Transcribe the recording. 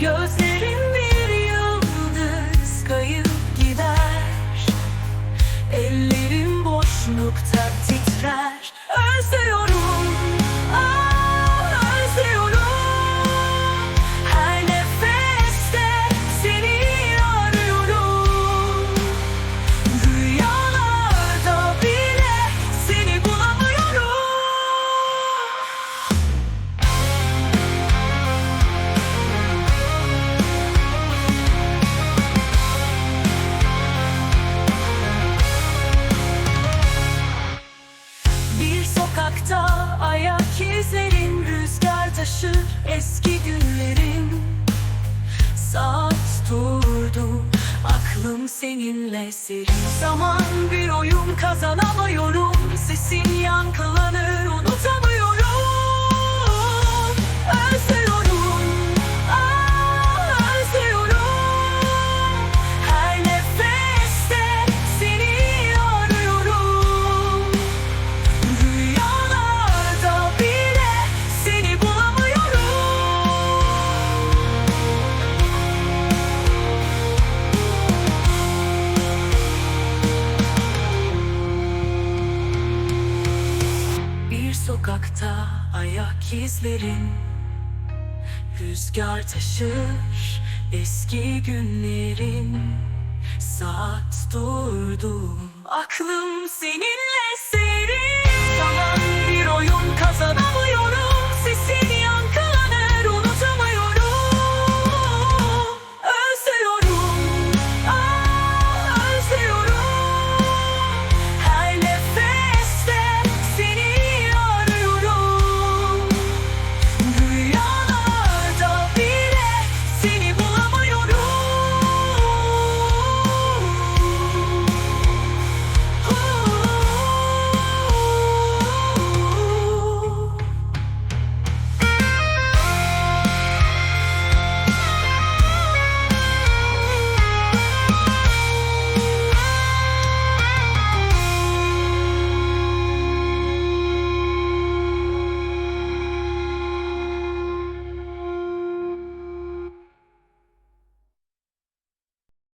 Gözlerin bir yıldız kayıp gider. Ellerim boşlukta eski günlerim. Saat durdu Aklım seninle serin. Zaman bir oyun kazanamıyorum sokakta ayak izlerin. Rüzgar taşır eski günlerin. Saat durdu Aklım seninle. senin